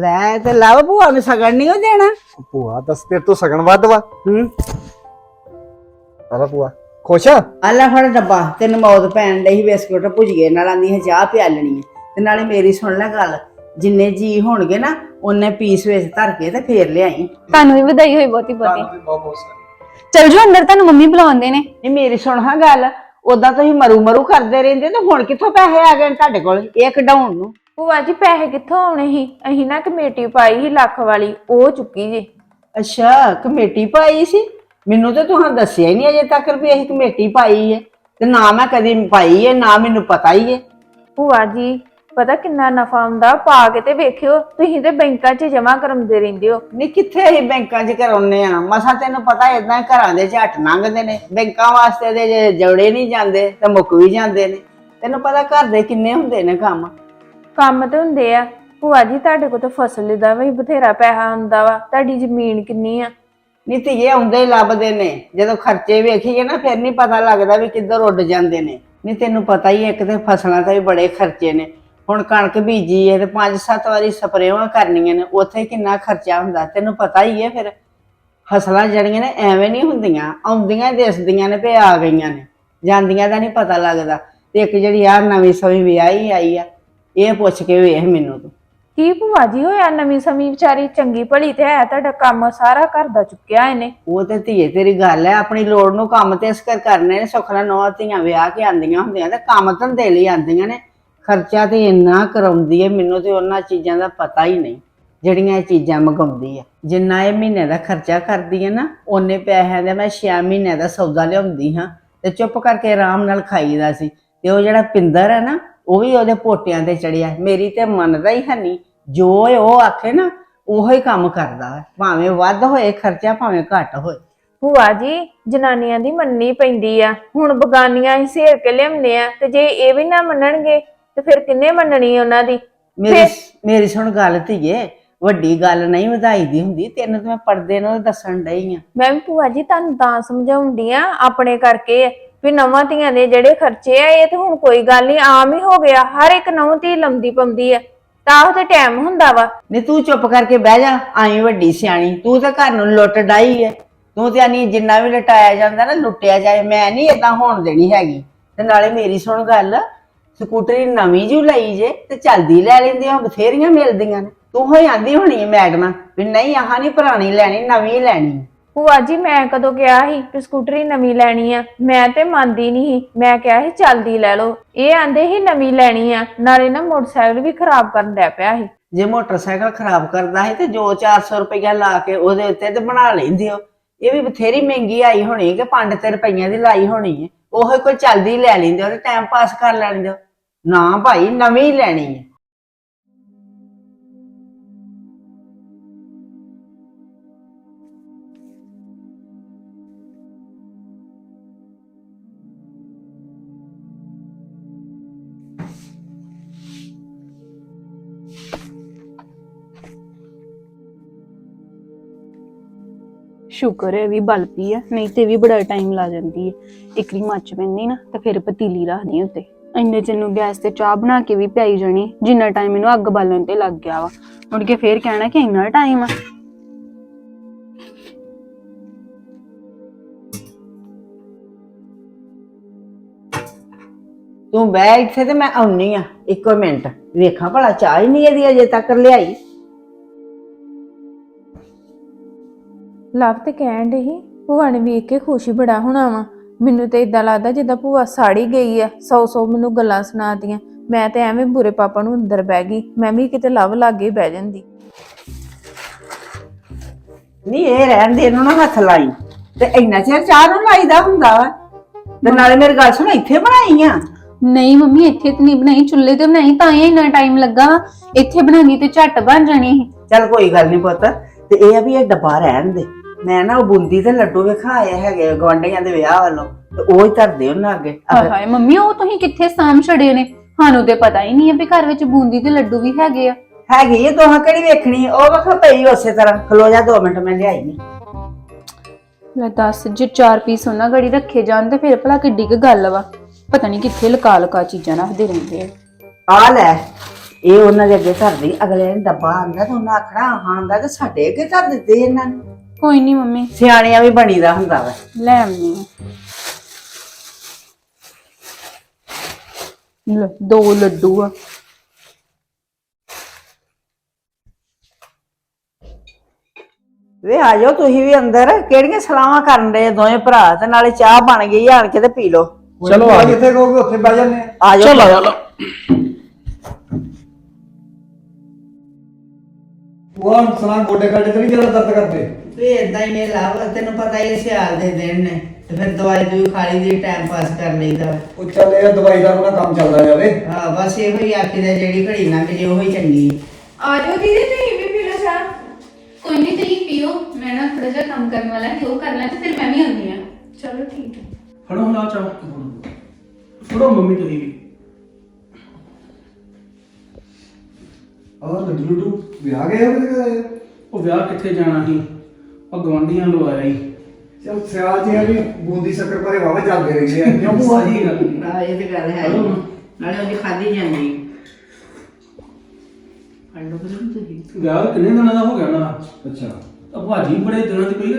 ਲੈ ਤੇ ਲਵ ਭੂਆ ਨੂੰ ਸਗਣ ਨਹੀਂ ਉਹ ਦੇਣਾ। ਭੂਆ ਦੱਸ ਤੇਰੇ ਤੋਂ ਸਗਣ ਵੱਧ ਵਾ। ਹੂੰ। ਆਲਾ ਭੂਆ ਖੁਸ਼ ਆ? ਆਲਾ ਫੜ ਡੱਬਾ ਤੈਨੂੰ ਮੌਤ ਪੈਣ ਡਈ ਸੀ ਬਿਸਕੁਟ ਭੁਜੀਏ ਨਾਲ ਆਂਦੀ ਹੈ ਚਾਹ ਪਿਆਲਣੀ ਹੈ ਤੇ ਨਾਲੇ ਮੇਰੀ ਸੁਣ ਲੈ ਗੱਲ ਜਿੰਨੇ ਜੀ ਹੋਣਗੇ ਨਾ ਉਹਨੇ ਪੀਸ ਵਿੱਚ ਧਰ ਕੇ ਤੇ ਫੇਰ ਲਿਆਈ। ਤੁਹਾਨੂੰ ਵੀ ਵਧਾਈ ਹੋਈ ਬਹੁਤੀ ਬਹੁਤੀ। ਬਹੁਤ ਬਹੁਤ ਸਾਰੀ ਚਲ ਜੋ ਅੰਦਰ ਤੁਹਾਨੂੰ ਮੰਮੀ ਬੁਲਾਉਂਦੇ ਨੇ। ਇਹ ਮੇਰੀ ਸੁਣ ਹਾਂ ਗੱਲ ਉਦਾਂ ਤੁਸੀਂ ਮਰੂ ਮਰੂ ਕਰਦੇ ਰਹਿੰਦੇ ਤੇ ਹੁਣ ਕਿੱਥੋਂ ਪੈਸੇ ਆ ਗਏ ਨੇ ਤੁਹਾਡੇ ਕੋਲ? ਇਹ ਕਢਾਉਣ ਨੂੰ। ਭੂਆ ਜੀ ਪੈਸੇ ਕਿੱਥੋਂ ਆਉਣੇ ਸੀ? ਅਸੀਂ ਨਾ ਕਮੇਟੀ ਪਾਈ ਸੀ ਲੱਖ ਵਾਲੀ ਉਹ ਚੁੱਕੀ ਜੀ। ਅੱਛਾ ਕਮੇਟੀ ਪਾਈ ਸੀ? ਮੈਨੂੰ ਤਾਂ ਤੁਹਾਨੂੰ ਦੱਸਿਆ ਹੀ ਨਹੀਂ ਅਜੇ ਤੱਕ ਵੀ ਇਹ ਕਮੇਟੀ ਪਾਈ ਹੈ। ਤੇ ਨਾ ਮੈਂ ਕਦੀ ਪਾਈ ਹੈ ਨਾ ਮੈਨੂੰ ਪਤਾ ਹੀ ਹੈ। ਭੂਆ ਜੀ ਪਤਾ ਕਿੰਨਾ ਨਫਾ ਆਉਂਦਾ ਪਾ ਕੇ ਤੇ ਵੇਖਿਓ ਤੁਸੀਂ ਤੇ ਬੈਂਕਾਂ 'ਚ ਜਮਾ ਕਰਾਉਂਦੇ ਰਹਿੰਦੇ ਹੋ। ਨਹੀਂ ਕਿੱਥੇ ਅਸੀਂ ਬੈਂਕਾਂ 'ਚ ਕਰਾਉਨੇ ਆ ਮਸਾ ਤੈਨੂੰ ਪਤਾ ਇਦਾਂ ਘਰਾਂ ਦੇ ਝੱਟ ਲੰਘਦੇ ਨੇ। ਬੈਂਕਾਂ ਵਾਸਤੇ ਦੇ ਜੇ ਜੋੜੇ ਨਹੀਂ ਜਾਂਦੇ ਤੇ ਮੁੱਕ ਵੀ ਜਾਂਦੇ ਨੇ। ਤੈਨੂੰ ਪਤਾ ਘਰ ਦੇ ਕਿੰਨੇ ਹੁੰਦੇ ਨੇ ਕੰਮ? ਕੰਮ ਤੇ ਹੁੰਦੇ ਆ। ਭੂਆ ਜੀ ਤੁਹਾਡੇ ਕੋਲ ਤਾਂ ਫਸਲ ਦਾ ਵੀ ਬਥੇਰਾ ਪੈਸਾ ਹੁੰਦਾ ਵਾ। ਤੁਹਾਡੀ ਜ਼ਮੀਨ ਕਿੰਨੀ ਆ? ਨਹੀਂ ਧੀਏ, ਆਉਂਦੇ ਹੀ ਲੱਭਦੇ ਨੇ। ਜਦੋਂ ਖਰਚੇ ਵੇਖੀਏ ਨਾ, ਫਿਰ ਨਹੀਂ ਪਤਾ ਲੱਗਦਾ ਵੀ ਕਿੱਧਰ ਉੱਡ ਜਾਂਦੇ ਨੇ। ਨਹੀਂ ਤੈਨੂੰ ਪਤਾ ਹੀ ਹੈ ਇੱਕ ਤੇ ਫਸਲਾਂ ਤੇ ਵੀ ਬੜੇ ਖਰਚੇ ਨੇ। ਹੁਣ ਕਣਕ ਬੀਜੀ ਹੈ ਤੇ ਪੰਜ ਸੱਤ ਵਾਰੀ ਸਪਰੇਵਾਂ ਕਰਨੀਆਂ ਨੇ। ਉੱਥੇ ਕਿੰਨਾ ਖਰਚਾ ਹੁੰਦਾ, ਤੈਨੂੰ ਪਤਾ ਹੀ ਹੈ ਫਿਰ। ਫਸਲਾਂ ਜਿਹੜੀਆਂ ਨੇ, ਐਵੇਂ ਨਹੀਂ ਹੁੰਦੀਆਂ। ਆਉਂਦੀਆਂ ਹੀ ਦਿਸਦੀਆਂ ਨੇ, ਤੇ ਆ ਗਈਆਂ ਨੇ। ਜਾਂਦੀਆਂ ਦਾ ਨਹੀਂ ਪਤਾ ਲੱਗਦਾ। ਤੇ ਇੱਕ ਜਿਹੜੀ ਆ ਨਵੀਂ ਸਵੀ ਵਿਆਹੀ ਆਈ ਆ ਇਹ ਪੁੱਛ ਕੇ ਵੇਖ ਮੈਨੂੰ ਤੂੰ। ਕੀ ਭੂਆ ਜੀ ਹੋਇਆ? ਨਵੀਂ ਸਮੀ ਵਿਚਾਰੀ ਚੰਗੀ ਭਲੀ ਤੇ ਹੈ ਤੁਹਾਡਾ ਕੰਮ ਸਾਰਾ ਘਰ ਦਾ ਚੁੱਕਿਆ ਇਹਨੇ। ਉਹ ਤੇ ਧੀਏ ਤੇਰੀ ਗੱਲ ਹੈ ਆਪਣੀ ਲੋੜ ਨੂੰ ਕੰਮ ਤੇ ਇਸ ਕਰ ਕਰਨੇ ਨੇ ਸੁਖਣਾ ਨੌ ਧੀਆਂ ਵਿਆਹ ਕੇ ਆਂਦੀਆਂ ਹੁੰਦੀਆਂ ਤੇ ਕੰਮ ਧੰਦੇ ਲਈ ਆਂਦੀਆਂ ਨੇ। ਖਰਚਾ ਤੇ ਇੰਨਾ ਕਰਾਉਂਦੀ ਹੈ ਮੈਨੂੰ ਤੇ ਉਹਨਾਂ ਚੀਜ਼ਾਂ ਦਾ ਪਤਾ ਹੀ ਨਹੀਂ ਜਿਹੜੀਆਂ ਇਹ ਚੀਜ਼ਾਂ ਮੰਗਾਉਂਦੀ ਹੈ। ਜਿੰਨਾ ਇਹ ਮਹੀਨੇ ਦਾ ਖਰਚਾ ਕਰਦੀ ਹੈ ਨਾ ਉਹਨੇ ਪੈਸਿਆਂ ਦੇ ਮੈਂ 6 ਮਹੀਨੇ ਦਾ ਸੌਦਾ ਲਿਆਉਂਦੀ ਹਾਂ ਤੇ ਚੁੱਪ ਕਰਕੇ ਆਰਾਮ ਨਾਲ ਖਾਈਦਾ ਸੀ। ਤੇ ਉਹ ਜਿਹੜਾ ਪਿੰਦਰ ਹੈ ਨਾ ਉਹ ਵੀ ਉਹਦੇ ਪੋਟਿਆਂ ਤੇ ਚੜਿਆ। ਮੇਰੀ ਤੇ ਮੰਨਦਾ ਹੀ ਹੈ ਨਹੀਂ ਜੋ ਉਹ ਆਖੇ ਨਾ ਉਹੋ ਹੀ ਕੰਮ ਕਰਦਾ ਹੈ। ਭਾਵੇਂ ਵੱਧ ਹੋਏ ਖਰਚਾ ਭਾਵੇਂ ਘੱਟ ਹੋਏ। ਭੂਆ ਜੀ ਜਨਾਨੀਆਂ ਦੀ ਮੰਨਣੀ ਪੈਂਦੀ ਆ। ਹੁਣ ਬਗਾਨੀਆਂ ਹੀ ਸੇਰ ਕੇ ਲਿਆਉਂਦੇ ਆ ਤੇ ਜੇ ਇਹ ਵੀ ਨਾ ਮੰਨਣਗੇ ਤੇ ਫਿਰ ਕਿੰਨੇ ਮੰਨਣੀ ਉਹਨਾਂ ਦੀ? ਮੇਰੀ ਮੇਰੀ ਸੁਣ ਗੱਲ ਧੀਏ ਵੱਡੀ ਗੱਲ ਨਹੀਂ ਵਧਾਈ ਦੀ ਹੁੰਦੀ। ਤੈਨੂੰ ਤਾਂ ਮੈਂ ਪਰਦੇ ਨਾਲ ਦੱਸਣ ਡਈ ਆ। ਮੈਂ ਵੀ ਭੂਆ ਜੀ ਤੁਹਾਨੂੰ ਤਾਂ ਸਮਝਾਉਂਦੀ ਆ ਆਪਣੇ ਕਰਕੇ। ਵੀ ਨਵਾਂ ਧੀਆਂ ਦੇ ਜਿਹੜੇ ਖਰਚੇ ਆ, ਇਹ ਤੇ ਹੁਣ ਕੋਈ ਗੱਲ ਨਹੀਂ, ਆਮ ਹੀ ਹੋ ਗਿਆ। ਹਰ ਇੱਕ ਨਵਾਂ ਧੀ ਲੰਦੀ ਪੰਦੀ ਆ। ਤਾਂ ਉਹਦੇ ਟਾਈਮ ਹੁੰਦਾ ਵਾ। ਨਹੀਂ ਤੂੰ ਚੁੱਪ ਕਰਕੇ ਬਹਿ ਜਾ, ਆਈ ਵੱਡੀ ਸਿਆਣੀ। ਤੂੰ ਤਾਂ ਘਰ ਨੂੰ ਲੁੱਟ ਡਾਈ ਐ। ਤੂੰ ਤੇ ਆਨੀ ਜਿੰਨਾ ਵੀ ਲਟਾਇਆ ਜਾਂਦਾ ਨਾ, ਲੁੱਟਿਆ ਜਾਏ। ਮੈਂ ਨਹੀਂ ਏਦਾਂ ਹੋਣ ਦੇਣੀ ਹੈਗੀ। ਤੇ ਨਾਲੇ ਮੇਰੀ ਸੁਣ ਗੱਲ, ਸਕੂਟਰੀ ਨਵੀਂ ਜੂ ਲਈ ਜੇ, ਤੇ ਚਲਦੀ ਲੈ ਲੈਂਦੇ ਆ, ਬਥੇਰੀਆਂ ਮਿਲਦੀਆਂ ਨੇ। ਤੂੰ ਹੋਈ ਆਂਦੀ ਹੋਣੀ ਐ, ਮੈਡਮ, ਵੀ ਨਹੀਂ, ਆਹ ਨਹੀਂ ਪੁਰਾਣੀ ਲੈਣੀ, ਨਵੀਂ ਲੈਣੀ। ਭੂਆ ਜੀ, ਮੈਂ ਕਦੋਂ ਕਿਹਾ ਸੀ ਕਿ ਸਕੂਟਰੀ ਨਵੀਂ ਲੈਣੀ ਆ? ਮੈਂ ਤੇ ਮੰਨਦੀ ਨਹੀਂ ਸੀ। ਮੈਂ ਕਿਹਾ ਸੀ, ਚੱਲਦੀ ਲੈ ਲਓ। ਇਹ ਆਂਦੇ ਸੀ, ਨਵੀਂ ਲੈਣੀ ਆ। ਨਾਲੇ ਨਾ ਮੋਟਰਸਾਈਕਲ ਵੀ ਖਰਾਬ ਕਰਨ ਡਿਆ ਪਿਆ ਸੀ। ਜੇ ਮੋਟਰਸਾਈਕਲ ਖਰਾਬ ਕਰਦਾ ਹੈ ਤੇ ਜੋ 400 ਰੁਪਇਆ ਲਾ ਕੇ ਉਹਦੇ ਉੱਤੇ ਤੇ ਬਣਾ ਲੈਂਦੇ ਹੋ। ਇਹ ਵੀ ਬਥੇਰੀ ਮਹਿੰਗੀ ਆਈ ਹੋਣੀ ਕਿ 5 ਰੁਪਈਆਂ ਦੀ ਲਾਈ ਹੋਣੀ ਹੈ ਉਹ ਕੋਈ ਚੱਲਦੀ ਲੈ ਲੈਂਦੇ ਹੋ ਤੇ ਟਾਈਮ ਪਾਸ ਕਰ ਲੈਂਦੇ ਹੋ। ਨਾ ਭਾਈ, ਨਵੀਂ ਲੈਣੀ ਹੈ ਸ਼ੁਕਰ ਹੈ ਵੀ ਬਲ ਪਈ ਹੈ, ਨਹੀਂ ਤੇ ਵੀ ਬੜਾ ਟਾਈਮ ਲਾ ਜਾਂਦੀ ਹੈ। ਇਕਰੀ ਮੱਚ ਪੈਂਦੀ ਨਾ, ਤਾਂ ਫਿਰ ਪਤੀਲੀ ਰੱਖਦੀ ਉੱਤੇ। ਇੰਨੇ ਚ ਨੂੰ ਗੈਸ ਤੇ ਚਾਹ ਬਣਾ ਕੇ ਵੀ ਪਿਆਈ ਜਾਣੀ, ਜਿੰਨਾ ਟਾਈਮ ਇਹਨੂੰ ਅੱਗ ਬਾਲਣ ਤੇ ਲੱਗ ਗਿਆ ਵਾ। ਮੁੜ ਕੇ ਫੇਰ ਕਹਿਣਾ ਕਿ ਇੰਨਾ ਟਾਈਮ ਆ। ਤੂੰ ਬਹਿ ਇੱਥੇ ਤੇ ਮੈਂ ਆਉਣੀ ਆ। ਇੱਕੋ ਮਿੰਟ, ਵੇਖਾਂ ਭਲਾ ਚਾਹ ਹੀ ਨਹੀਂ ਇਹਦੀ ਅਜੇ ਤੱਕ ਲਿਆਈ। ਲਵ ਤੇ ਕਹਿਣ ਡਈ ਭੂਆ ਨੇ ਵੇਖ ਕੇ ਖੁਸ਼ੀ ਬੜਾ ਹੋਣਾ ਵਾ। ਮੈਨੂੰ ਤੇ ਇਦਾਂ ਲੱਗਦਾ ਜਿੱਦਾਂ ਭੂਆ ਸਾੜੀ ਗਈ ਆ ਸੌ ਸੌ ਮੈਨੂੰ ਗੱਲਾਂ ਸੁਣਾਤੀਆਂ। ਮੈਂ ਤੇ ਐਵੇਂ ਬੁਰੇ ਪਾਪਾ ਨੂੰ ਅੰਦਰ ਬਹਿ ਗਈ ਮੈਂ ਵੀ ਕਿਤੇ ਲਵ ਲਾਗੇ ਬਹਿ ਜਾਂਦੀ। ਨਹੀਂ ਇਹ ਰਹਿਣ ਦੇ ਇਹਨੂੰ ਨਾ ਹੱਥ ਲਾਈ। ਤੇ ਇੰਨਾ ਚਿਰ ਚਾਹ ਨੂੰ ਲਾਈਦਾ ਹੁੰਦਾ ਵਾ? ਤੇ ਨਾਲੇ ਮੇਰੀ ਗੱਲ ਸੁਣ ਇੱਥੇ ਬਣਾਈ ਆ? ਨਹੀਂ ਮੰਮੀ ਇੱਥੇ ਤੇ ਨਹੀਂ ਬਣਾਈ ਚੁੱਲ੍ਹੇ ਤੇ ਬਣਾਈ ਤਾਂ ਹੀ ਇੰਨਾ ਟਾਈਮ ਲੱਗਾ ਵਾ। ਇੱਥੇ ਬਣਾਉਣੀ ਤੇ ਝੱਟ ਬਣ ਜਾਣੀ ਸੀ। ਚੱਲ ਕੋਈ ਗੱਲ ਨਹੀਂ ਪੁੱਤ ਤੇ ਇਹ ਆ ਵੀ ਇਹ ਡੱਬਾ ਰਹਿਣ ਦੇ। ਮੈਂ ਨਾ ਉਹ ਬੂੰਦੀ ਤੇ ਲੱਡੂ ਵਿਖਾਏ ਹੈਗੇ ਗਵਾਂਢੀਆਂ ਦੇ ਵਿਆਹ ਵੱਲੋਂ ਤੇ ਉਹ ਹੀ ਧਰਦੇ ਉਹਨਾਂ ਅੱਗੇ। ਹਾਏ ਹਾਏ ਮੰਮੀ ਉਹ ਤੁਸੀਂ ਕਿੱਥੇ ਸਾਂਭ ਛੜੇ ਨੇ? ਸਾਨੂੰ ਤੇ ਪਤਾ ਹੀ ਨਹੀਂ ਹੈ ਵੀ ਘਰ ਵਿੱਚ ਬੂੰਦੀ ਤੇ ਲੱਡੂ ਵੀ ਹੈਗੇ ਆ। ਹੈਗੀ ਇਹ ਦੋਹਾਂ ਕਿਹੜੀ ਵੇਖਣੀ ਉਹ ਵਖ ਪਈ ਉਸੇ ਤਰ੍ਹਾਂ। ਖਲੋ ਜਾ 2 ਮਿੰਟ ਮੈਂ ਲਿਆਈ ਆ। ਲੈ ਦੱਸ ਜੇ ਚਾਰ ਪੀਸ ਉਹਨਾਂ ਗੜੀ ਰੱਖੇ ਜਾਣ ਤੇ ਫਿਰ ਭਲਾ ਕਿੱਡੀ ਕੁ ਗੱਲ ਵਾ? ਪਤਾ ਨਹੀਂ ਕਿੱਥੇ ਲਕਾ ਲਕਾ ਚੀਜ਼ਾਂ ਰੱਖਦੇ ਰਹਿੰਦੇ ਆ। ਆ ਲੈ ਇਹ ਉਹਨਾਂ ਦੇ ਅੱਗੇ ਧਰਦੀ ਅਗਲੇ ਨੇ ਡੱਬਾ ਆਂਦਾ ਤੇ ਉਹਨਾਂ ਆਖਣਾ ਆਂਦਾ ਤੇ ਸਾਡੇ ਅੱਗੇ ਧਰ ਦਿੱਤੇ ਇਹਨਾਂ ਨੇ। ਕੋਈ ਨਹੀਂ ਮੰਮੀ। ਸਿਆਣਿਆਂ ਵੀ ਬਣੀਦਾ ਹੁੰਦਾ ਵਾ। ਲੈ ਆਉਂਦੀ ਹਾਂ। ਲੈ ਦੋ ਲੱਡੂ ਆ। ਵੇ ਆ ਜਾਓ ਤੁਸੀਂ ਵੀ ਅੰਦਰ। ਕਿਹੜੀਆਂ ਸਲਾਹਾਂ ਕਰਨ ਦੇ ਦੋਵੇਂ ਭਰਾ? ਤੇ ਨਾਲੇ ਚਾਹ ਬਣ ਗਈ ਆਣ ਕੇ ਤੇ ਪੀ ਲਓ। ਚਲੋ ਆ ਜਿੱਥੇ ਕਹੋਗੇ ਉੱਥੇ ਬਹਿ ਜਾਂਦੇ ਆ। ਆ ਜਾਓ ਚਲੋ ਉਹ ਸੁਣਾ ਗੋਡੇ ਕਾਟੇ ਤੇ ਨਹੀਂ ਜ਼ਿਆਦਾ ਦਰਦ ਕਰਦੇ? ਵੇ ਇਦਾਂ ਹੀ ਇਹ ਲਾਭ ਤੈਨੂੰ ਪਤਾ ਹੀ ਹੈ ਸਿਆਲ ਦੇ ਦਿਨ ਨੇ ਤੇ ਫਿਰ ਦਵਾਈ ਦੂਈ ਖਾ ਲਈ ਦੀ ਟਾਈਮ ਪਾਸ ਕਰ ਲਈਦਾ ਉਹ ਚੱਲ ਇਹ ਦਵਾਈ ਦਾ ਆਪਣਾ ਕੰਮ ਚੱਲਦਾ ਜਾਵੇ। ਹਾਂ ਬਸ ਇਹੋ ਹੀ ਆਖੀ ਦਾ ਜਿਹੜੀ ਘੜੀ ਲੰਘ ਜੇ ਉਹੀ ਚੰਗੀ ਹੈ। ਆ ਜਾਓ ਦੀਦੀ ਤੁਸੀਂ ਵੀ ਪੀ ਲਓ ਚਾਹ। ਕੋਈ ਨਹੀਂ ਤੁਸੀਂ ਪੀਓ। ਮੈਂ ਨਾ ਥੋੜਾ ਜਿਹਾ ਕੰਮ ਕਰਨ ਵਾਲਾ ਹੈ ਉਹ ਕਰ ਲਾਂ ਤੇ ਫਿਰ ਮੈਂ ਵੀ ਆਉਂਦੀ ਆ ਚਲੋ ਠੀਕ ਹੈ। ਫੜੋ ਹਲਾ ਚਾਹ। ਫੜੋ ਮੰਮੀ ਤੁਸੀਂ ਵੀ। ਆਹ ਲੱਡੂ ਲੱਡੂ ਵਿਆਹ ਗਏ ਹੋ ਕਿਤੇ ਉਹ ਵਿਆਹ ਕਿੱਥੇ ਜਾਣਾ ਸੀ? ਉਹ ਗਵਾਂਢੀਆਂ ਲੋ ਆਇਆ ਸੀ। ਚਲ ਸਿਆਲ ਜੀ ਆ ਵੀ ਬੂੰਦੀ ਸ਼ੱਕਰ ਪਰੇ ਵਾਵਾ ਚੱਲਦੇ ਰਹਿੰਦੇ ਆ। ਕਿਉਂ ਭੂਆ ਸਹੀ ਗੱਲ ਨੀ। ਹਾਂ ਇਹ ਤੇ ਗੱਲ ਹੈ ਹੀ। ਨਾਲੇ ਉਹਦੀ ਖਾਦੀ ਜਾਂਦੀ। ਤੁਸੀਂ ਵਿਆਹ ਤਾਂ ਕਿੰਨੇ ਦਿਨਾਂ ਦਾ ਹੋ ਗਿਆ ਉਹਨਾਂ ਦਾ? ਅੱਛਾ। ਤਾਂ ਭਾਜੀ ਬੜੇ ਦਿਨਾਂ ਦੀ ਕੋਈ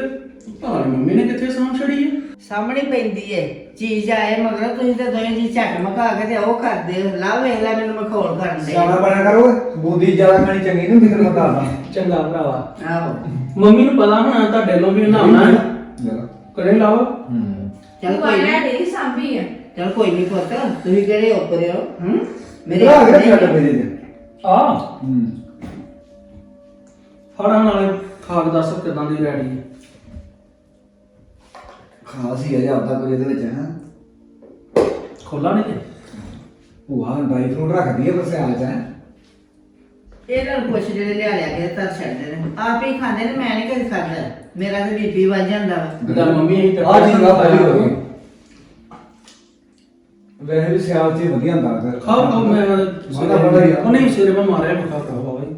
ਪਤਾ ਨੀ ਮੰਮੀ ਨੇ ਕਿੱਥੇ ਸਾਂਭ ਛੜੀ ਹੈ? ਸਾਹਮਣੇ ਪੈਂਦੀ ਏ। ਚੀਜ਼ ਆਏ ਮਗਰ ਤੁਸੀਂ ਤੇ ਦੋਵੇਂ ਜੀ ਝੱਟ ਮਕਾ ਕੇ ਤੇ ਉਹ ਕਰਦੇ ਹੋ। ਲਾ ਵੇਖ ਲੈ ਮੈਨੂੰ ਮਖੌਲ ਕਰਨ ਦੇ। ਸਿਆਣਾ ਬਣਿਆ ਕਰੋ ਬੂੰਦੀ ਜ਼ਿਆਦਾ ਖਾਣੀ ਚੰਗੀ ਨਹੀਂ ਹੁੰਦੀ ਤੈਨੂੰ ਮੈਂ ਦੱਸਦਾ ਚੰਗਾ ਭਰਾਵਾ। ਆਹੋ। ਮੰਮੀ ਨੂੰ ਪਤਾ ਹੋਣਾ ਤੁਹਾਡੇ ਲੋ ਵੀ ਨਹਾਉਣਾ ਹੈ ਕਰੇ ਲਾਓ। ਚਲ ਕੋਈ ਨਹੀਂ। ਡੇਰੀ ਸਾਂਭੀ ਆ। ਚਲ ਕੋਈ ਨਹੀਂ ਪੁੱਤ ਤੁਸੀਂ ਕਿਹੜੇ ਉੱਪਰੇ ਹੋ? ਹੂੰ? ਮੇਰੇ ਆ ਗਿਆ ਛੱਡ ਪੇ ਦੇ ਆ। ਹੂੰ। ਫੜਾਂ ਨਾਲੇ ਖਾਕ ਦੱਸ ਕਿਦਾਂ ਦੀ ਰੈਡੀ। ਹੈ ਖਾਸ ਹੀ ਅਜੇ ਆਪਦਾ ਕੁਝ ਇਹਦੇ ਵਿੱਚ ਹੈ। ਖੋਲਾ ਨਹੀਂ ਤੇ ਭੂਆ ਡਰਾਈ ਫਰੂਟ ਰੱਖਦੀ ਹੈ ਪਰ ਸਿਆਲ ਚ ਹੈ। ਇਹਨਾਂ ਨੂੰ ਪੁੱਛ ਜਿਹੜੇ ਲਿਆ ਲਿਆ ਕੇ ਤਰ ਛੱਡਦੇ ਨੇ। ਆਪ ਹੀ ਖਾਂਦੇ ਨੇ ਮੈਂ ਨਹੀਂ ਕਦੇ ਖਾਂਦਾ ਮੇਰਾ ਤੇ ਬੀਪੀ ਵੱਜ ਜਾਂਦਾ ਵਾ। ਤਾਂ ਮੰਮੀ ਅਸੀਂ ਆ ਜੀ ਗਾ ਪਹਿਲੀ ਹੋ ਗਈ ਵੈਸੇ ਵੀ ਸਿਆਲ ਚ ਹੀ ਵਧੀਆ ਹੁੰਦਾ ਫਿਰ। ਖਾਓ ਖਾਓ ਮੈਂ ਮਾਦਾ ਬੜਾ ਹੀ ਆ। ਉਹ ਨਹੀਂ ਸਿਰੇ ਮੈਂ ਮਾਰਿਆ ਖਾਓ ਬਾਬਾ ਜੀ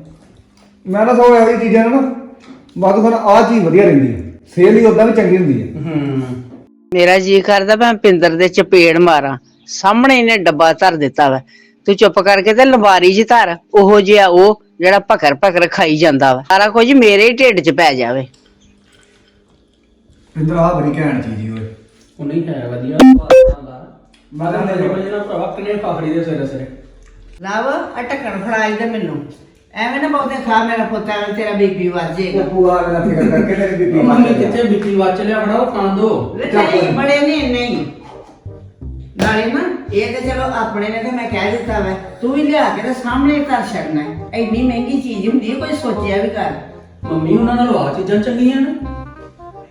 ਮੈਂ ਤਾਂ ਸੋ ਇਹੋ ਚੀਜ਼ਾਂ ਨੂੰ ਨਾ ਬਾਅਦ ਫਿਰ ਆ ਚੀਜ਼ ਵਧੀਆ ਰਹਿੰਦੀ ਹੈ ਸੇਲ ਹੀ ਉਦਾਂ ਵੀ ਚੰਗੀ ਹੁੰਦੀ ਹੈ ਹੂੰ। ਮੇਰਾ ਜੀ ਕਰਦਾ ਮੈਂ ਪਿੰਦਰ ਦੇ ਚਪੇੜ ਮਾਰਾਂ। ਸਾਹਮਣੇ ਇਹਨੇ ਡੱਬਾ ਧਰ ਦਿੱਤਾ ਵਾ। ਤੂੰ ਚੁੱਪ ਕਰਕੇ ਤੇ ਲਵਾਰੀ 'ਚ ਧਰ। ਉਹੋ ਜਿਹਾ ਉਹ ਜਿਹੜਾ ਭਕਰ ਭਕਰ ਖਾਈ ਜਾਂਦਾ ਵਾ। ਸਾਰਾ ਕੁਝ ਮੇਰੇ ਹੀ ਢਿੱਡ 'ਚ ਪੈ ਜਾਵੇ। ਪਿੰਦਰ ਆ ਬੜੀ ਘੈਂਟ ਚੀਜ਼ ਹੀ ਓਏ। ਉਹ ਨਹੀਂ ਹੈ ਵਧੀਆ। ਮੈਂ ਤਾਂ ਨਹੀਂ ਮੈਂ ਜਨਾ ਭਰਾ ਕਿਨੇ ਫਾਖੜੀ ਦੇ ਸਿਰੇ ਸਿਰੇ। ਲਵ ਆ ਢੱਕਣ ਫੜਾਈ ਦੇ ਮੈਨੂੰ। ਐਵੇਂ ਨਾ ਬਹੁਤੇ ਖਾ ਮੇਰਾ ਪੁੱਤ ਐਵੇਂ ਤੇਰਾ ਬੀਪੀ ਵੱਜ ਜਾਏਗਾ। ਉਹ ਪੂਆ ਮੇਰਾ ਫਿਕਰ ਕਰਕੇ ਤੇਰੀ ਬੀਬੀ ਮੰਮੀ ਕਿੱਥੇ ਬੀਪੀ ਵਾਚ ਲਿਆ ਉਹ ਖਾਣ ਦੋ। ਤੇਰੇ ਬੜੇ ਨੇ ਇੰਨੇ ਹੀ। ਨਾਲੇ ਨਾ ਇਹ ਤੇ ਚਲੋ ਆਪਣੇ ਨੇ ਤੇ ਮੈਂ ਕਹਿ ਦਿੱਤਾ ਵਾ ਤੂੰ ਵੀ ਲਿਆ ਕੇ ਤੇ ਸਾਹਮਣੇ ਕਰ ਛੱਡਣਾ ਹੈ। ਇੰਨੀ ਮਹਿੰਗੀ ਚੀਜ਼ ਹੁੰਦੀ ਹੈ ਕੋਈ ਸੋਚਿਆ ਵੀ ਕਰ। ਮੰਮੀ ਉਹਨਾਂ ਨਾਲ ਆ ਚੀਜ਼ਾਂ ਚੰਗੀਆਂ ਨੇ।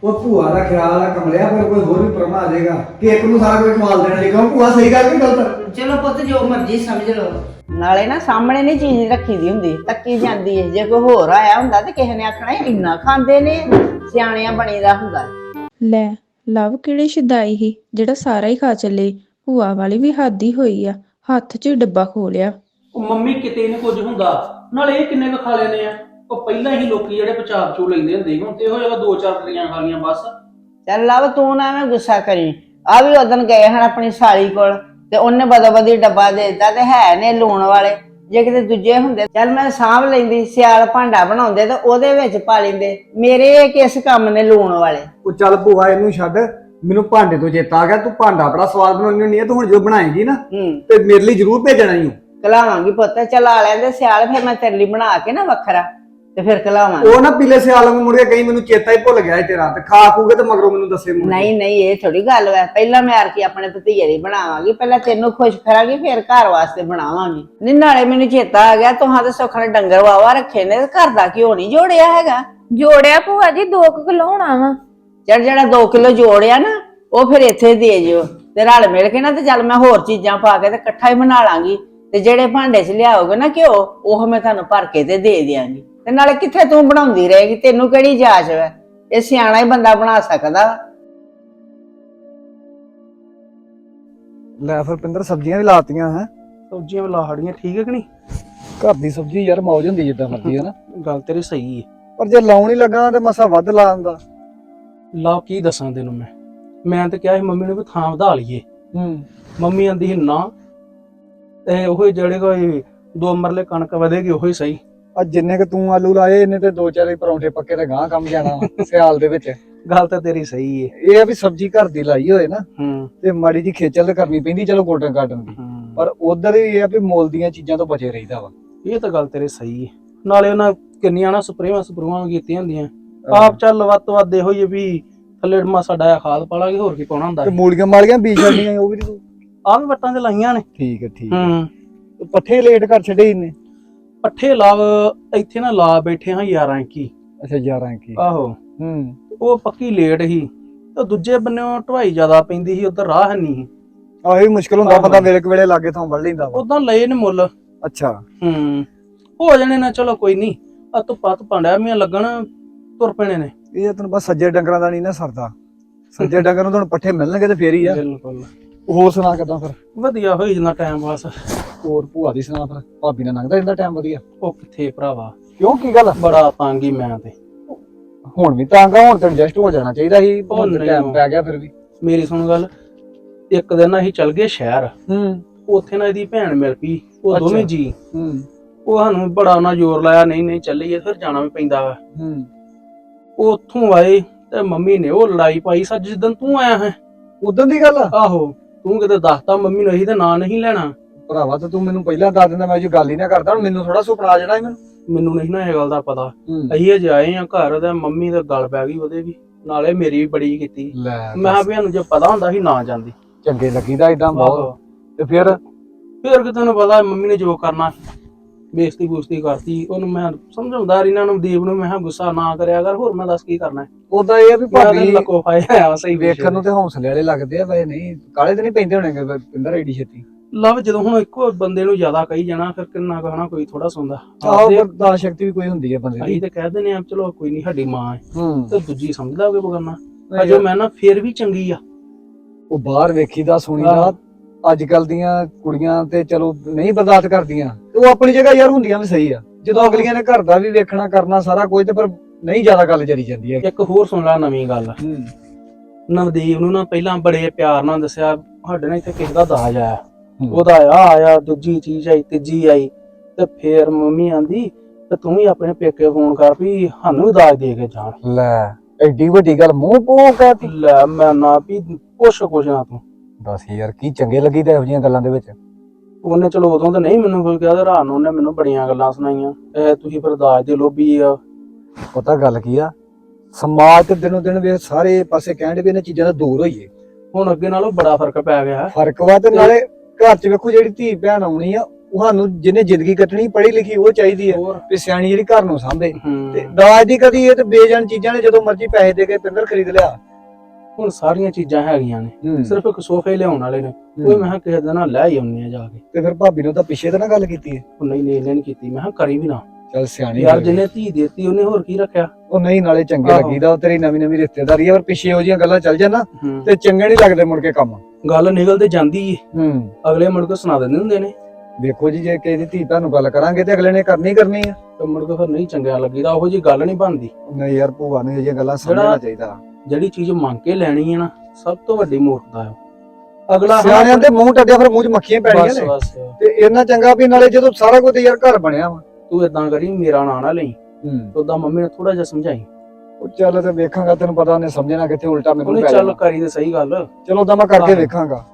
ਉਹ ਭੂਆ ਦਾ ਖਿਆਲ ਆ ਕਮਲਿਆ ਫਿਰ ਕੋਈ ਹੋਰ ਵੀ ਪਰਮਾ ਆ ਜਾਏਗਾ ਕਿ ਇੱਕ ਨੂੰ ਸਾਰਾ ਕੁਝ ਕਮਾਲ ਦੇਣਾ ਕਿਉਂ ਭੂਆ ਸਹੀ ਗੱਲ ਨਹੀਂ ਗਲਤ? ਚਲੋ ਪੁੱਤ ਜੋ ਮਰਜ਼ੀ ਸਮਝ ਲਓ। ਨਾਲੇ ਨਾ ਸਾਹਮਣੇ ਨਹੀਂ ਚੀਜ਼ ਰੱਖੀ ਦੀ ਹੁੰਦੀ ਤੱਕੀ ਜਾਂਦੀ ਹੈ ਜੇ ਕੋਈ ਹੋਰ ਆਇਆ ਹੁੰਦਾ ਤੇ ਕਿਸੇ ਨੇ ਆਖਣਾ ਇਹ ਇੰਨਾ ਖਾਂਦੇ ਨੇ ਸਿਆਣਿਆਂ ਬਣੀਦਾ ਹੁੰਦਾ। ਲੈ ਲਵ ਕਿਹੜੇ ਸ਼ਿਦਾਈ ਹੀ ਜਿਹੜਾ ਸਾਰਾ ਹੀ ਖਾ ਚੱਲੇ। ਭੂਆ ਵਾਲੀ ਵੀ ਹੱਦ ਹੀ ਹੋਈ ਆ ਹੱਥ 'ਚ ਡੱਬਾ ਖੋ ਲਿਆ। ਉਹ ਮੰਮੀ ਕਿਤੇ ਨਹੀਂ ਕੁਝ ਹੁੰਦਾ ਨਾਲ ਇਹ ਕਿੰਨੇ ਕੁ ਖਾ ਲੈਨੇ ਆ? ਉਹ ਪਹਿਲਾਂ ਹੀ ਲੋਕੀ ਜਿਹੜੇ ਪਚਾਬ ਚੂ ਲੈਂਦੇ ਹੁੰਦੇ ਸੀ ਹੁਣ ਤੇ ਇਹੋ ਜਿਹਾ ਦੋ ਚਾਰ ਟਰੀਆਂ ਖਾ ਲੀਆਂ ਬਸ। ਚੱਲ ਲਵ ਤੂੰ ਨਾ ਐਵੇਂ ਗੁੱਸਾ ਕਰੀ। ਆ ਵੀ ਉਦਣ ਗਏ ਹਨ ਆਪਣੀ ਸਾਲੀ ਕੋਲ ਤੇ ਉਹਨੇ ਬਦੋ ਬਦੀ ਡੱਬਾ ਦੇ ਦਿੱਤਾ ਤੇ ਹੈ ਨੇ ਲੂਣ ਵਾਲੇ। ਜੇ ਕਿਤੇ ਦੂਜੇ ਹੁੰਦੇ ਚੱਲ ਮੈਂ ਸਾਂਭ ਲੈਂਦੀ ਸਿਆਲ ਭਾਂਡਾ ਬਣਾਉਂਦੇ ਤੇ ਉਹਦੇ ਵਿੱਚ ਪਾ ਲੈਂਦੇ। ਮੇਰੇ ਇਹ ਕਿਸ ਕੰਮ ਨੇ ਲੂਣ ਵਾਲੇ? ਉਹ ਚੱਲ ਭੂਆ ਇਹਨੂੰ ਛੱਡ। ਮੈਨੂੰ ਭਾਂਡੇ ਤੋਂ ਚੇਤਾ ਆ ਗਿਆ ਤੂੰ ਭਾਂਡਾ ਬੜਾ ਸਵਾਦ ਬਣਾਉਣੀ ਹੁੰਦੀ ਹੈ ਤੂੰ ਹੁਣ ਜੋ ਬਣਾਏਗੀ ਨਾ ਹੂੰ। ਤੇ ਮੇਰੇ ਲਈ ਜ਼ਰੂਰ ਭੇਜਣਾ ਹੀ ਕਲਾਵਾਂਗੀ ਪੁੱਤ ਚਲਾ ਲੈਂਦੇ ਸਿਆਲ ਫਿਰ ਮੈਂ ਤੇਰੇ ਲਈ ਬਣਾ ਕੇ ਨਾ ਵੱਖਰਾ। ਤੇ ਫਿਰ ਕਲਾਵਾਂਗੀ ਉਹ ਨਾ ਪੀਲੇ ਸਿਆਲ ਨੂੰ ਮੁੜ ਕੇ ਕਹੀਂ ਮੈਨੂੰ ਚੇਤਾ ਹੀ ਭੁੱਲ ਗਿਆ ਤੇਰਾ ਤੇ ਖਾ ਖੂਗੇ ਤੇ ਮਗਰੋਂ ਮੈਨੂੰ ਦੱਸੇ ਮੁੜ ਕੇ। ਨਹੀਂ ਨਹੀਂ ਇਹ ਥੋੜੀ ਗੱਲ ਹੈ ਪਹਿਲਾਂ ਮੈਂ ਆਰ ਕੇ ਆਪਣੇ ਭਤੀਜੇ ਦੀ ਬਣਾਵਾਂਗੀ ਪਹਿਲਾਂ ਤੈਨੂੰ ਖੁਸ਼ ਕਰਾਂਗੀ ਫਿਰ ਘਰ ਵਾਸਤੇ ਬਣਾਵਾਂਗੀ। ਨਹੀਂ ਨਾਲੇ ਮੈਨੂੰ ਚੇਤਾ ਆ ਗਿਆ ਤੁਹਾਂ ਤੇ ਸੁੱਖ ਨੇ ਡੰਗਰ ਵਾਵਾ ਰੱਖੇ ਨੇ ਤੇ ਘਰ ਦਾ ਕਿਉਂ ਨਹੀਂ ਜੋੜਿਆ ਹੈਗਾ। ਜੋੜਿਆ ਭੂਆ ਜੀ 2 ਕਿਲੋ ਹੋਣਾ ਵਾ। ਜਿਹੜਾ ਜਿਹੜਾ 2 ਕਿਲੋ ਜੋੜਿਆ ਨਾ ਉਹ ਫਿਰ ਇੱਥੇ ਦੇ ਜਿਓ। ਤੇ ਰਲ ਮਿਲ ਕੇ ਨਾ ਤੇ ਚੱਲ ਮੈਂ ਹੋਰ ਚੀਜ਼ਾਂ ਪਾ ਕੇ ਤੇ ਇਕੱਠਾ ਹੀ ਬਣਾ ਲਾਂਗੀ। ਤੇ ਜਿਹੜੇ ਭਾਂਡੇ 'ਚ ਲਿਆਓਗੇ ਨਾ ਘਿਓ ਉਹ ਮੈਂ ਤੁਹਾਨੂੰ ਭਰ ਕੇ ਤੇ ਦੇ ਦਿਆਂਗੀ। ਤੇ ਨਾਲੇ ਕਿੱਥੇ ਤੂੰ ਬਣਾਉਂਦੀ ਰਹੇਗੀ? ਤੈਨੂੰ ਕਿਹੜੀ ਜਾਚ ਹੈ ਇਹ ਸਿਆਣਾ ਹੀ ਬੰਦਾ ਬਣਾ ਸਕਦਾ ਲੈ ਫਿਰ ਪਿੰਦਰ ਸਬਜ਼ੀਆਂ ਵੀ ਲਾਤੀਆਂ ਹੈ। ਸਬਜ਼ੀਆਂ ਵੀ ਲਾਹੜੀਆਂ ਠੀਕ ਹੈ ਕਿ ਨਹੀਂ? ਘਰ ਦੀ ਸਬਜ਼ੀ ਯਾਰ ਮੌਜ ਹੁੰਦੀ ਜਿੱਦਾਂ ਮਰਦੀ ਹੈ ਨਾ। ਗੱਲ ਤੇਰੀ ਸਹੀ ਹੈ। ਪਰ ਜੇ ਲਾਉਣ ਹੀ ਲੱਗਾ ਤੇ ਮਸਾ ਵੱਧ ਲਾ ਦਿੰਦਾ। ਲਾ ਕੀ ਦੱਸਾਂ ਤੈਨੂੰ ਮੈਂ? ਮੈਂ ਤਾਂ ਕਿਹਾ ਸੀ ਮੰਮੀ ਨੂੰ ਵੀ ਥਾਂ ਵਧਾ ਲਈਏ। ਹੂੰ। ਮੰਮੀ ਆਂਦੀ ਸੀ ਨਾ ਤੇ ਉਹ ਜਿਹੜੇ ਕੋਈ ਦੋ ਮਰਲੇ ਕਣਕ ਵਧੇਗੀ ਉਹੀ ਸਹੀ। ਆ ਜਿੰਨੇ ਕ ਤੂੰ ਆਲੂ ਲਾਏ ਇਹਨੇ ਤੇ ਦੋ ਚਾਰੇ ਪਰੌਂਠੇ ਪੱਕੇ ਤੇ ਗਾਂ ਕੰਮ ਜਾਣਾ ਵਾ ਸਿਆਲ ਦੇ ਵਿੱਚ। ਗੱਲ ਤਾਂ ਤੇਰੀ ਸਹੀ ਏ। ਇਹ ਆ ਵੀ ਸਬਜ਼ੀ ਘਰ ਦੀ ਲਾਈ ਹੋਏ ਨਾ ਹੂੰ। ਤੇ ਮਾੜੀ ਜੀ ਖੇਚਲ ਤੇ ਕਰਨੀ ਪੈਂਦੀ ਚਲੋ ਗੋਡਨ ਕਾਟਨ ਦੀ। ਪਰ ਉਧਰ ਇਹ ਆ ਵੀ ਮੁੱਲ ਦੀਆਂ ਚੀਜ਼ਾਂ ਤੋਂ ਬਚੇ ਰਹੀਦਾ ਵਾ। ਇਹ ਤਾਂ ਗੱਲ ਤੇਰੀ ਸਹੀ ਏ। ਨਾਲੇ ਉਹਨਾਂ ਕਿੰਨੀਆਂ ਨਾ ਸਪਰੇਵਾਂ ਸਪਰੂਆਂ ਕੀਤੀਆਂ ਹੁੰਦੀਆਂ। ਆਪ ਚੱਲ ਵੱਧ ਤੋਂ ਵੱਧ ਇਹੋ ਹੀ ਆ ਵੀ ਥੱਲੇ ਮਾ ਸਾਡਾ ਖਾਦ ਪਾਲਾਂਗੇ ਹੋਰ ਕੀ ਪਾਉਣਾ ਹੁੰਦਾ ਤੇ ਮੂਲੀਆਂ ਮਾਲੀਆਂ ਬੀਜ ਛੱਡੀਆਂ ਉਹ ਵੀ ਨੀ ਤੂੰ। ਆਹ ਵੀ ਵੱਟਾਂ ਤੇ ਲਾਈਆਂ ਨੇ। ਠੀਕ ਹੈ ਠੀਕ ਹੂੰ। ਪੱਠੇ ਲੇਟ ਕਰ ਛੱਡੇ ਇਹਨੇ। ਪੱਠੇ ਲਾਵ ਇੱਥੇ ਨਾ ਲਾ ਬੈਠੇ ਹਾਂ 11 ਕੀ। ਅੱਛਾ 11 ਕੀ। ਆਹੋ। ਹੂੰ। ਉਹ ਪੱਕੀ ਲੇਟ ਹੀ ਤੇ ਦੂਜੇ ਬੰਨਿਓ ਢਵਾਈ ਜ਼ਿਆਦਾ ਪੈਂਦੀ ਸੀ ਉਧਰ ਰਾਹ ਨਹੀਂ ਸੀ। ਆਹ ਮੁਸ਼ਕਲ ਹੁੰਦਾ। ਬੰਦਾ ਵੇਲੇ ਕੁ ਵੇਲੇ ਲਾਗੇ ਥਾਂ ਵੜ ਲੈਂਦਾ ਵਾ। ਉਦਾਂ ਲਏ ਨੇ ਮੁੱਲ। ਅੱਛਾ। ਹੂੰ। ਹੋ ਜਾਣੇ ਨਾ ਚਲੋ ਕੋਈ ਨਹੀਂ। ਆ ਧੁੱਪਾ ਧੁੱਪਾਂ ਡਿਆ ਮੀਆਂ ਲੱਗਣ ਤੁਰ ਪੈਣੇ ਨੇ। ਇਹ ਤੈਨੂੰ ਬਸ ਸੱਜੇ ਡੰਗਰਾਂ ਦਾ ਨਹੀਂ ਨਾ ਸਰਦਾ। ਸੱਜੇ ਡੰਗਰ ਨੂੰ ਤੁਹਾਨੂੰ ਪੱਠੇ ਮਿਲਣਗੇ ਤੇ ਫੇਰ ਹੀ ਆ। ਬਿਲਕੁਲ। ਹੋਰ ਸੁਣਾ ਕਿਦਾਂ ਫਿਰ? ਵਧੀਆ ਹੋਈ ਜਾਂਦਾ ਟਾਈਮ ਪਾਸ ਹੋਰ ਭੂਆ ਦੀ ਸੁਣਾ ਫਿਰ ਭਾਬੀ ਨਾਲ ਲੰਘਦਾ ਜਾਂਦਾ ਟਾਈਮ ਵਧੀਆ? ਉਹ ਕਿੱਥੇ ਭਰਾਵਾ? ਕਿਉਂ ਕੀ ਗੱਲ? ਬੜਾ ਤੰਗੀ ਮੈਂ ਤੇ। ਹੁਣ ਵੀ ਤਾਂ ਗਾ ਹੁਣ ਤੇ ਐਡਜਸਟ ਹੋ ਜਾਣਾ ਚਾਹੀਦਾ ਸੀ ਹੁਣ ਟਾਈਮ। ਪੈ ਗਿਆ ਫਿਰ ਵੀ। ਮੇਰੀ ਸੁਣ ਗੱਲ ਇੱਕ ਦਿਨ ਅਸੀਂ ਚੱਲ ਗਏ ਸ਼ਹਿਰ। ਹੂੰ। ਉੱਥੇ ਨਾ ਇਹਦੀ ਭੈਣ ਮਿਲ ਪਈ ਉਹ। ਦੋਵੇਂ ਜੀ। ਹੂੰ। ਉਹ ਸਾਨੂੰ ਬੜਾ ਉਹਨਾਂ ਜ਼ੋਰ ਲਾਇਆ ਨਹੀਂ ਨਹੀਂ ਚੱਲੀਏ ਫਿਰ ਜਾਣਾ ਵੀ ਪੈਂਦਾ ਵਾ। ਹੂੰ। ਉਹ ਉੱਥੋਂ ਆਏ ਤੇ ਮੰਮੀ ਨੇ ਉਹ ਲੜਾਈ ਪਾਈ ਸੱਜ ਜਿੱਦਣ ਤੂੰ ਆਇਆ ਹੈ। ਉਦੋਂ ਦੀ ਗੱਲ ਆ? ਆਹੋ। ਤੂੰ ਕਿਤੇ ਦੱਸਤਾ ਮੰਮੀ ਨੂੰ ਅਸੀਂ ਤੇ ਨਾਂ ਨਹੀਂ ਲੈਣਾ। ਭਰਾਵਾ ਤਾਂ ਤੂੰ ਮੈਨੂੰ ਪਹਿਲਾਂ ਦੱਸ ਦਿੰਦਾ ਮੈਂ ਜੋ ਗੱਲ ਹੀ ਨਾ ਕਰਦਾ ਹੁਣ ਮੈਨੂੰ ਥੋੜਾ ਸੁਪਨਾ ਆ ਜਾਣਾ ਸੀ ਮੈਨੂੰ। ਮੈਨੂੰ ਨਹੀਂ ਨਾ ਇਹ ਗੱਲ ਦਾ ਪਤਾ। ਹੂੰ। ਅਸੀਂ ਅਜੇ ਆਏ ਆ ਘਰ ਤੇ ਮੰਮੀ ਦਾ ਗਲ ਪੈ ਗਈ ਉਹਦੇ ਵੀ ਨਾਲੇ ਮੇਰੀ ਵੀ ਬੜੀ ਕੀਤੀ। ਲੈ ਮੈਂ ਕਿਹਾ ਵੀ ਸਾਨੂੰ ਜੇ ਪਤਾ ਹੁੰਦਾ ਸੀ ਨਾ ਜਾਂਦੀ। ਚੰਗੇ ਲੱਗੀਦਾ ਇਦਾਂ ਬਹੁਤ। ਆਹੋ। ਤੇ ਫਿਰ? ਫਿਰ ਕਿ ਤੈਨੂੰ ਪਤਾ ਮੰਮੀ ਨੇ ਜੋ ਕਰਨਾ। ਬੇਇੱਜ਼ਤੀ ਬੂਸਤੀ ਕਰਤੀ ਉਹਨੂੰ ਮੈਂ ਸਮਝਾਉਂਦਾ ਰਹੀ ਇਹਨਾਂ ਨੂੰ ਦੀਪ ਨੂੰ ਮੈਂ ਕਿਹਾ ਗੁੱਸਾ ਨਾ ਕਰਿਆ ਕਰ ਹੋਰ ਮੈਂ ਦੱਸ ਕੀ ਕਰਨਾ ਹੈ? ਉਦਾਂ ਇਹ ਆ ਵੀ ਭਾਬੀ ਲਕੋ ਪਾਇਆ ਆ ਸਹੀ ਵੇਖਣ ਨੂੰ ਤੇ ਹੌਸਲੇ ਵਾਲੇ ਲੱਗਦੇ ਆ ਵੇ ਨਹੀਂ ਕਾਲੇ ਤੇ ਨਹੀਂ ਪੈਂਦੇ ਹੋਣੇ ਪਿੰਦਰ ਏਡੀ ਛੇਤੀ। ਲਵ ਜਦੋਂ ਹੁਣ ਇੱਕੋ ਬੰਦੇ ਨੂੰ ਜ਼ਿਆਦਾ ਕਹੀ ਜਾਣਾ ਫਿਰ ਕਿੰਨਾ ਕਹਣਾ ਕੋਈ ਥੋੜਾ ਸੁਣਦਾ। ਆਹੋ ਬਰਦਾਸ਼ਤ ਸ਼ਕਤੀ ਵੀ ਕੋਈ ਹੁੰਦੀ ਹੈ ਬੰਦੇ ਦੀ। ਅਸੀਂ ਤੇ ਕਹਿ ਦਿੰਦੇ ਆ ਚਲੋ ਕੋਈ ਨਹੀਂ ਸਾਡੀ ਮਾਂ ਹੈ। ਤੇ ਦੂਜੀ ਸਮਝਦਾ ਹੋਵੇ ਬਗਾਨਾ। ਅਜੋ ਮੈਂ ਨਾ ਫਿਰ ਵੀ ਚੰਗੀ ਆ। ਉਹ ਬਾਹਰ ਵੇਖੀਦਾ ਸੁਣੀਦਾ। ਅੱਜ ਕੱਲ ਦੀਆਂ ਕੁੜੀਆਂ ਤੇ ਚਲੋ ਨਹੀਂ ਬਰਦਾਸ਼ਤ ਕਰਦੀਆਂ ਤੇ ਉਹ ਆਪਣੀ ਜਗ੍ਹਾ ਯਾਰ ਹੁੰਦੀਆਂ ਵੀ ਸਹੀ ਆ। ਜਦੋਂ ਅਗਲੀਆਂ ਨੇ ਘਰ ਦਾ ਵੀ ਵੇਖਣਾ ਕਰਨਾ ਸਾਰਾ ਕੁਝ ਤੇ ਪਰ ਨਹੀਂ ਜ਼ਿਆਦਾ ਗੱਲ ਜਰੀ ਜਾਂਦੀ ਹੈ ਇੱਕ ਹੋਰ ਸੁਣ ਲੈ ਨਵੀਂ ਗੱਲ। ਹੂੰ। ਨਵਦੀਪ ਨੂੰ ਨਾ ਪਹਿਲਾਂ ਬੜੇ ਪਿਆਰ ਨਾਲ ਦੱਸਿਆ ਸਾਡੇ ਨਾਲ ਇੱਥੇ ਕਿਸੇ ਦਾ ਦਾਜ ਆਇਆ। ਉਹਦਾ ਆ ਆਇਆ ਦੂਜੀ ਚੀਜ਼ ਆਈ ਤੀਜੀ ਆਈ ਤੇ ਫੇਰ ਮੰਮੀ ਆਂਦੀ ਤੇ ਤੂੰ ਵੀ ਆਪਣੇ ਪੇਕੇ ਫੋਨ ਕਰ ਵੀ ਸਾਨੂੰ ਵੀ ਦਾਜ ਦੇ ਕੇ ਜਾਣ। ਲੈ ਐਡੀ ਵੱਡੀ ਗੱਲ ਮੂੰਹ ਪੋ ਕਹਤੀ। ਲੈ ਮੈਂ ਨਾ ਵੀ ਕੁਛ ਕੁਛ ਨਾ ਤੂੰ। ਦੱਸ ਯਾਰ ਕੀ ਚੰਗੇ ਲੱਗੀਦਾ ਇਹੋ ਜਿਹੀਆਂ ਗੱਲਾਂ ਦੇ ਵਿੱਚ? ਉਹਨੇ ਚਲੋ ਉਦੋਂ ਤਾਂ ਨਹੀਂ ਮੈਨੂੰ ਕੋਈ ਕਿਹਾ ਤੇ ਰਾਤ ਨੂੰ ਉਹਨੇ ਮੈਨੂੰ ਬੜੀਆਂ ਗੱਲਾਂ ਸੁਣਾਈਆਂ। ਇਹ ਤੁਸੀਂ ਫਿਰ ਦਾਜ ਦੇ ਲੋਭੀ ਆ। ਪਤਾ ਗੱਲ ਕੀ ਆ? ਸਮਾਜ ਤੇ ਦਿਨੋਂ ਦਿਨ ਵੇ ਸਾਰੇ ਪਾਸੇ ਕਹਿੰਦੇ ਵੀ ਇਹਨਾਂ ਚੀਜ਼ਾਂ ਤੋਂ ਦੂਰ ਹੋਈਏ। ਹੁਣ ਅੱਗੇ ਨਾਲੋਂ ਬੜਾ ਫ਼ਰਕ ਪੈ ਗਿਆ। ਫ਼ਰਕ ਵਾ ਤੇ ਨਾਲੇ ਘਰ 'ਚ ਵੇਖੋ ਜਿਹੜੀ ਧੀ ਭੈਣ ਆਉਣੀ ਆ ਉਹ ਸਾਨੂੰ ਜਿਹਨੇ ਜ਼ਿੰਦਗੀ ਕੱਟਣੀ ਪੜ੍ਹੀ ਲਿਖੀ ਉਹ ਚਾਹੀਦੀ ਆ ਹੋਰ। ਵੀ ਸਿਆਣੀ ਜਿਹੜੀ ਘਰ ਨੂੰ ਸਾਂਭੇ। ਹੂੰ। ਤੇ ਦਾਜ ਦੀ ਕਦੀ ਇਹ ਤੇ ਬੇਜਾਨ ਚੀਜ਼ਾਂ ਨੇ ਜਦੋਂ ਮਰਜ਼ੀ ਪੈਸੇ ਦੇ ਕੇ ਪਿੰਦਰ ਖਰੀਦ ਲਿਆ। ਹੁਣ ਸਾਰੀਆਂ ਚੀਜ਼ਾਂ ਹੈਗੀਆਂ ਨੇ। ਹੂੰ। ਸਿਰਫ ਇੱਕ ਸੋਫੇ ਲਿਆਉਣ ਵਾਲੇ ਨੇ। ਉਹ ਮੈਂ ਕਿਹਾ ਕਿਸੇ ਨਾਲ ਲੈ ਹੀ ਆਉਂਦੇ ਆ ਜਾ ਕੇ। ਤੇ ਫਿਰ ਭਾਬੀ ਨੂੰ ਤਾਂ ਪਿੱਛੇ ਤੇ ਨਾ ਗੱਲ ਕੀਤੀ ਹੈ? ਉਹ ਨਹੀਂ ਨਹੀਂ ਇਹਨੇ ਨਹੀਂ ਕੀਤੀ। ਮੈਂ ਕਿਹਾ ਕਰੀ ਵੀ ਨਾ। ਚੱਲ ਸਿਆਣੀ ਯਾਰ ਹੋ। ਜਿਹਨੇ ਧੀ ਦੇਤੀ ਉਹਨੇ ਹੋਰ ਕੀ ਰੱਖਿਆ? ਉਹ ਨਹੀਂ ਨਾਲੇ ਚੰਗੇ ਆਹੋ। ਲੱਗੀਦਾ ਉਹ ਤੇਰੀ ਨਵੀਂ ਨਵੀਂ ਰਿਸ਼ਤੇਦਾਰੀ ਆ ਪਰ ਪਿੱਛੇ ਉਹ ਜੀਆਂ ਗੱਲਾਂ ਚੱਲ ਜਾਣ ਨਾ ਹੂੰ। ਤੇ ਚੰਗੇ ਨਹੀਂ ਲੱਗਦੇ ਮੁੜ ਕੇ ਕੰਮ। ਗੱਲ ਨਿਕਲ ਤੇ ਜਾਂਦੀ ਏ। ਹੂੰ। ਅਗਲੇ ਮੁੜ ਕੇ ਸੁਣਾ ਦਿੰਦੇ ਹੁੰਦੇ ਨੇ। ਵੇਖੋ ਜੀ ਜੇ ਕਿਸੇ ਦੀ ਧੀ ਭੈਣ ਨੂੰ ਗੱਲ ਕਰਾਂਗੇ ਤੇ ਅਗਲੇ ਨੇ ਕਰਨੀ ਕਰਨੀ ਆ। ਤੇ ਮੁੜ ਕੇ ਫਿਰ ਨਹੀਂ ਚੰਗਾ ਲੱਗੀਦਾ ਉਹੋ ਜੀ ਗੱਲ ਨਹੀਂ ਬਣਦੀ। ਨਹੀਂ ਯਾਰ ਭੂਆ ਨੂੰ ਇਹ ਜਿਹੀਆਂ ਗੱਲਾਂ ਸਮਝਣਾ ਜਿਹੜਾ- ਚਾਹੀਦਾ। ਜਿਹੜੀ ਚੀਜ਼ ਮੰਗ ਕੇ ਲੈਣੀ ਹੈ ਨਾ ਸਭ ਤੋਂ ਵੱਡੀ ਮੂਰਖਤਾ ਹੈ ਅਗਲਾ ਸਿਆਣਿਆਂ ਦੇ ਮੂੰਹ ਟੱਡਿਆ ਫਿਰ ਮੂੰਹ 'ਚ ਮੱਖੀਆਂ ਪੈਣੀਆਂ ਬਸ ਨੇ। ਬਸ। ਤੇ ਇਹਨਾਂ ਚੰਗਾ ਵੀ ਨਾਲੇ ਜਦੋਂ ਸਾਰਾ ਕੁਝ ਤੇ ਯਾਰ ਘਰ ਬਣਿਆ ਵਾ। ਤੂੰ ਇਦਾਂ ਕਰੀ ਮੇਰਾ ਨਾਂ ਨਾ ਲਈ। ਹੂੰ। ਉਦਾਂ ਮੰਮੀ ਨੇ ਥੋੜਾ ਜਿਹਾ ਸਮਝਾਈ। ਉਹ ਚੱਲ ਤੇ ਵੇਖਾਂਗਾ ਤੈਨੂੰ ਪਤਾ ਉਹਨੇ ਸਮਝਣਾ ਕਿੱਥੇ ਉਲਟਾ ਮੈਨੂੰ ਉਹਨੇ ਪੈ ਚੱਲ ਜਾਣਾ। ਕਰੀ ਤੇ ਸਹੀ ਗੱਲ। ਚਲੋ ਤਾਂ ਮੈਂ ਕਰਕੇ। ਵੇਖਾਂਗਾ।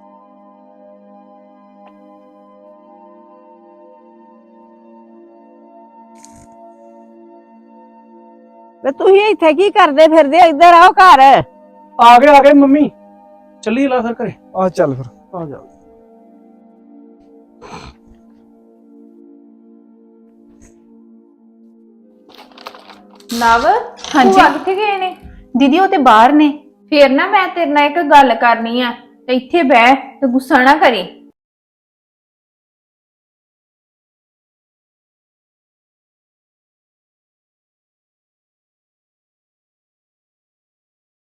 ਵੇ ਤੁਸੀਂ ਇੱਥੇ ਕੀ ਕਰਦੇ ਫਿਰਦੇ? ਇੱਧਰ ਆਓ ਘਰ। ਆ ਗਏ ਆ ਗਏ ਮੰਮੀ। ਚੱਲੀ ਲਾ ਫਿਰ ਘਰੇ। ਆ ਚੱਲ ਫਿਰ। ਆ ਜਾ। ਨਵ ਹਾਂਜੀ। ਭੂਆ ਕਿੱਥੇ ਗਏ ਨੇ? ਦੀਦੀ ਉਹ ਤੇ ਬਾਹਰ ਨੇ। ਫੇਰ ਨਾ ਮੈਂ ਤੇਰੇ ਨਾਲ ਇੱਕ ਗੱਲ ਕਰਨੀ ਆ। ਤੇ ਇੱਥੇ ਬਹਿ ਤੇ ਗੁੱਸਾ ਨਾ ਕਰੀ।